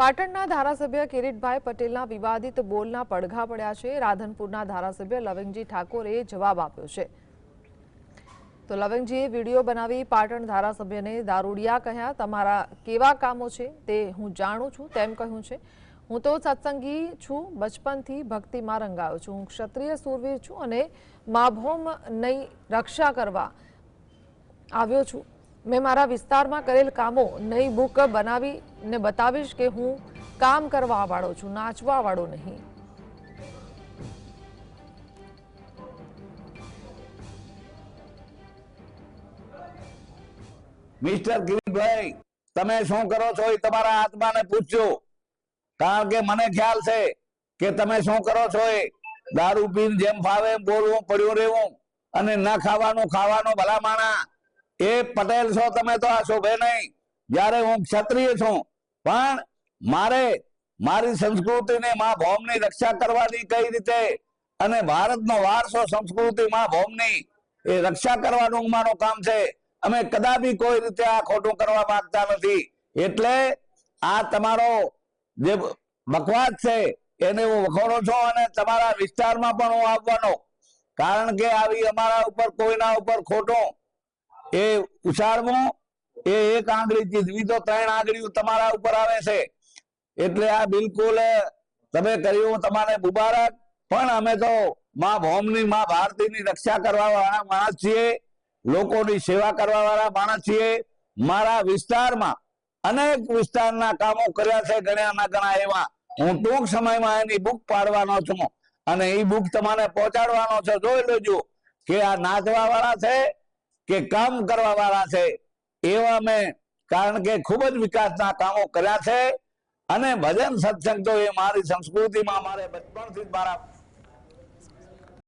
પાટણના ધારાસભ્ય કિરીટભાઈ પટેલના વિવાદિત બોલના પડઘા પડ્યા છે. રાધનપુરના ધારાસભ્ય લવિંગજી ઠાકોરે જવાબ આપ્યો છે. તો લવિંગજીએ વીડિયો બનાવી પાટણ ધારાસભ્યને દારૂડિયા કહ્યા. તમારા કેવા કામો છે તે હું જાણું છું, તેમ કહ્યું છે. હું તો સત્સંગી છું, બચપનથી ભક્તિમાં રંગાયો છું. હું ક્ષત્રિય સુરવીર છું અને માભોમ નહીં રક્ષા કરવા આવ્યો છું. મેં મારા વિસ્તારમાં કરેલ કામો નહીં બુક બનાવીને બતાવીશ કે હું કામ કરવા વાળો છું, નાચવા વાળો નહીં. મિસ્ટર કિરીટભાઈ તમે શું કરો છો એ તમારા આત્માને પૂછજો. કારણ કે મને ખ્યાલ છે કે તમે શું કરો છો એ દારૂ પીને જેમ ફાવે બોલવું, પડ્યું રહેવું અને ન ખાવાનું ખાવાનું ભલા માણા એ પટેલ છો તમે તો આ શોભે નહીં. જ્યારે હું ક્ષત્રિય છું. પણ મારે મારી સંસ્કૃતિને મા ભૌમની રક્ષા કરવાની કઈ રીતે? અને ભારતનો વારસો સંસ્કૃતિ મા ભૌમની એ રક્ષા કરવાનું મારું કામ છે. અમે કદાપી કોઈ રીતે આ ખોટું કરવા માંગતા નથી. એટલે આ તમારો જે બકવાસ છે એને હું વખોડો છું અને તમારા વિસ્તારમાં પણ હું આવવાનો. કારણ કે આવી અમારા ઉપર કોઈના ઉપર ખોટું એ ઉછાળવું, એ એક આંગળી ચીધવી તો ત્રણ આંગળીઓ તમારા ઉપર આવે છે. એટલે આ બિલકુલ તમે કર્યું તમારે મુબારક. પણ અમે તો માં ભૌમની, માં ભારતીની રક્ષા કરવા વાળા માણસ છીએ, લોકોની સેવા કરવા વાળા માણસ છીએ. મારા વિસ્તારમાં અનેક વિસ્તારના કામો કર્યા છે ગણ્યા ના ગણા એવા. હું ટૂંક સમયમાં એની બુક પાડવાનો છું. અને એ બુક તમારે પહોંચાડવાનો છે. જોઈ લેજો કે આ નાચવા વાળા છે કે કામ કરવા વાળા છે, એવા મેં કારણ કે ખૂબ જ વિકાસના કામો કર્યા છે. અને ભજન સત્સંગ તો એ મારી સંસ્કૃતિમાં મારે બચપણથી મારા